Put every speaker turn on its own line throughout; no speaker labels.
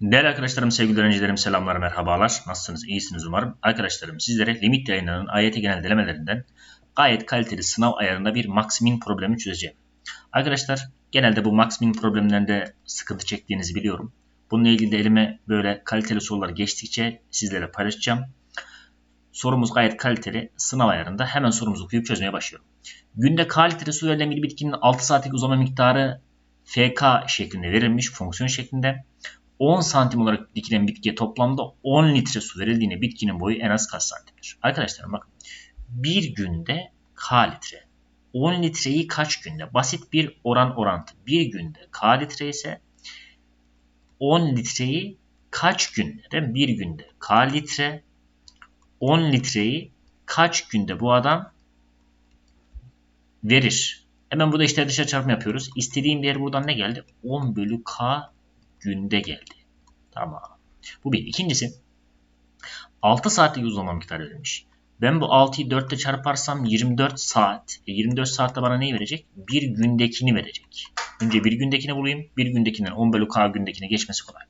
Değerli arkadaşlarım, sevgili öğrencilerim, selamlar, merhabalar. Nasılsınız? İyisiniz umarım. Arkadaşlarım sizlere limit yayınlarının AYT genel denemelerinden gayet kaliteli sınav ayarında bir maximin problemi çözeceğim. Arkadaşlar genelde bu maximin problemlerinde sıkıntı çektiğinizi biliyorum. Bununla ilgili de elime böyle kaliteli sorular geçtikçe sizlere paylaşacağım. Sorumuz gayet kaliteli. Sınav ayarında hemen sorumuzu okuyup çözmeye başlıyorum. Günde K litre su verilen bir bitkinin 6 saatlik uzama miktarı FK şeklinde verilmiş fonksiyon şeklinde. 10 santim olarak dikilen bitkiye toplamda 10 litre su verildiğinde bitkinin boyu en az kaç santimdir? Arkadaşlar bakın bir günde K litre. 10 litreyi kaç günde? Basit bir oran orantı. Bir günde K litre ise 10 litreyi kaç günde? Bir günde K litre 10 litreyi kaç günde bu adam verir? Hemen burada işte dışarı çarpma yapıyoruz. İstediğim değer buradan ne geldi? 10 bölü K günde geldi. Tamam. Bu bir. İkincisi 6 saatlik uzama miktarı verilmiş. Ben bu 6'yı 4 ile çarparsam 24 saat. E 24 saatte bana neyi verecek? Bir gündekini verecek. Önce bir gündekini bulayım. Bir gündekinden 10 bölü k gündekine geçmesi kolay.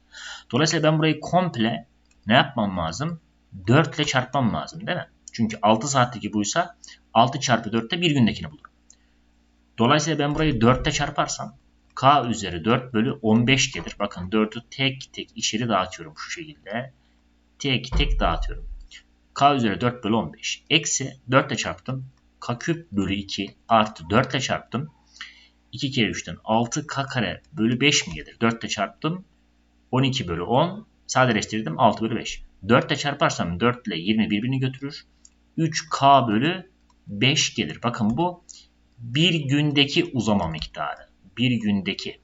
Dolayısıyla ben burayı komple ne yapmam lazım? 4 ile çarpmam lazım değil mi? Çünkü 6 saatteki buysa 6 çarpı 4'te bir gündekini bulurum. Dolayısıyla ben burayı 4 ile çarparsam k üzeri 4 bölü 15 gelir. Bakın 4'ü tek tek içeri dağıtıyorum şu şekilde. Tek tek dağıtıyorum. k üzeri 4 bölü 15. Eksi 4 ile çarptım. k küp bölü 2 artı 4 ile çarptım. 2 kere 3'ten 6 k kare bölü 5 mi gelir? 4 ile çarptım. 12 bölü 10. Sadeleştirdim 6 bölü 5. 4 ile çarparsam 4 ile 20 birbirini götürür. 3k bölü 5 gelir. Bakın bu bir gündeki uzama miktarı. Bir gündeki.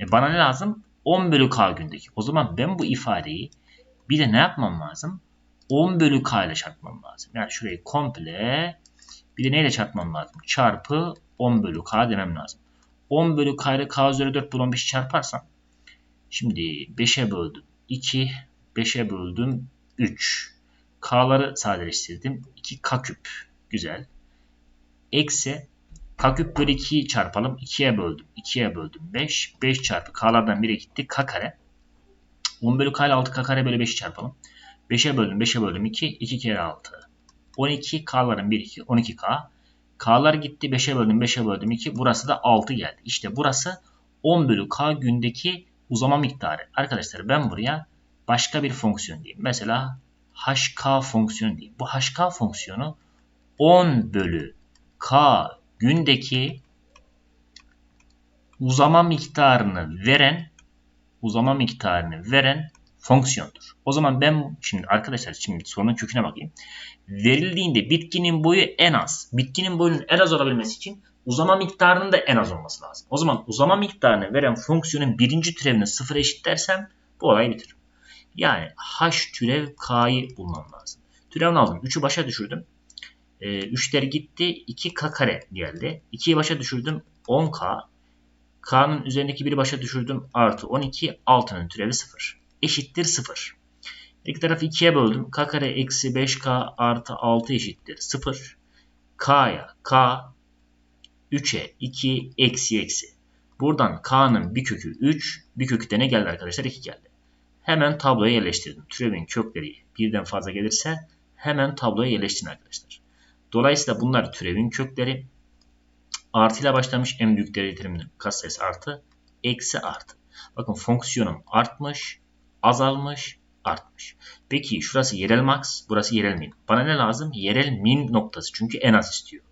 E bana ne lazım? 10 bölü k gündeki. O zaman ben bu ifadeyi bir de ne yapmam lazım? 10 bölü k ile çarpmam lazım. Yani şurayı komple bir de neyle çarpmam lazım? Çarpı 10 bölü k demem lazım. 10 bölü k ile k üzeri 4 bölü 15'i çarparsam şimdi 5'e böldüm 2, 5'e böldüm 3. K'ları sadeleştirdim. 2k küp. Güzel. Eksi k küp bölü 2'yi çarpalım. 2'ye böldüm. 2'ye böldüm 5. 5 çarpı k'lardan 1'e gitti. k kare. 10 bölü k ile 6 k kare bölü 5'i çarpalım. 5'e böldüm. 5'e böldüm 2. 2 kere 6. 12 k'ların 1 2. 12k. K'lar gitti. 5'e böldüm. 5'e böldüm 2. Burası da 6 geldi. İşte burası 10 bölü k gündeki uzama miktarı. Arkadaşlar ben buraya başka bir fonksiyon diyeyim. Mesela hk fonksiyonu diyeyim. Bu hk fonksiyonu 10 bölü k gündeki uzama miktarını veren uzama miktarını veren fonksiyondur. O zaman ben şimdi arkadaşlar şimdi sorunun köküne bakayım. Verildiğinde bitkinin boyu en az. Bitkinin boyunun en az olabilmesi için uzama miktarının da en az olması lazım. O zaman uzama miktarını veren fonksiyonun birinci türevini sıfır eşit dersem bu olay bitir. Yani h türev k'yı bulmam lazım. Türevini aldım. 3'ü başa düşürdüm. E, 3'ler gitti. 2k kare geldi. 2'yi başa düşürdüm. 10k. K'nın üzerindeki biri başa düşürdüm. Artı 12. 6'nın türevi 0. Eşittir 0. İlk tarafı 2'ye böldüm. K kare eksi 5k artı 6 eşittir 0. K'ya k. 3'e 2 eksi eksi. Buradan k'nın bir kökü 3. Bir kökü de ne geldi arkadaşlar? 2 geldi. Hemen tabloya yerleştirdim. Türevin kökleri birden fazla gelirse hemen tabloya yerleştirin arkadaşlar. Dolayısıyla bunlar türevin kökleri. Artı ile başlamış en büyük değer teriminin katsayısı artı. Eksi artı. Bakın fonksiyonum artmış, azalmış, artmış. Peki şurası yerel max, burası yerel min. Bana ne lazım? Yerel min noktası. Çünkü en az istiyor.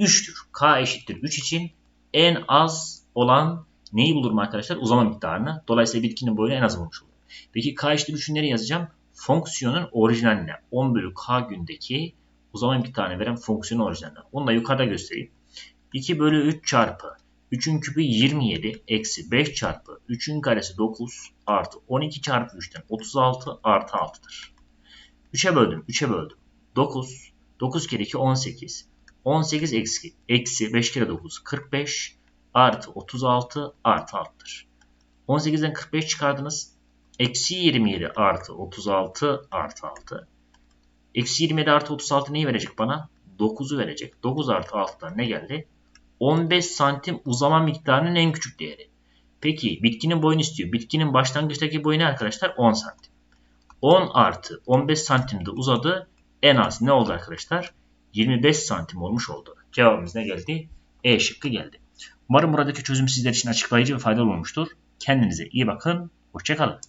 3'tür. K eşittir 3 için en az olan neyi bulurum arkadaşlar? Uzama miktarını. Dolayısıyla bitkinin boyunu en az bulmuş olurum. Peki K eşittir 3'ü nereye yazacağım? Fonksiyonun orijinaline. 10 bölü K gündeki uzama miktarını veren fonksiyonun orijinaline. Onu da yukarıda göstereyim. 2 bölü 3 çarpı 3'ün küpü 27 eksi 5 çarpı 3'ün karesi 9 artı 12 çarpı 3'ten 36 artı 6'dır. 3'e böldüm 3'e böldüm. 9 9 kere 2 18 18 eksi, eksi 5 kere 9 45 artı 36 artı 6'dır. 18'den 45 çıkardınız. Eksi 27 artı 36 artı 6. Eksi 27 artı 36 neyi verecek bana? 9'u verecek. 9 artı 6'dan ne geldi? 15 santim uzama miktarının en küçük değeri. Peki bitkinin boyunu istiyor. Bitkinin başlangıçtaki boyu ne arkadaşlar? 10 santim. 10 artı 15 santimde uzadı. En az ne oldu arkadaşlar? 25 santim olmuş oldu. Cevabımız ne geldi? E şıkkı geldi. Umarım buradaki çözüm sizler için açıklayıcı ve faydalı olmuştur. Kendinize iyi bakın. Hoşçakalın.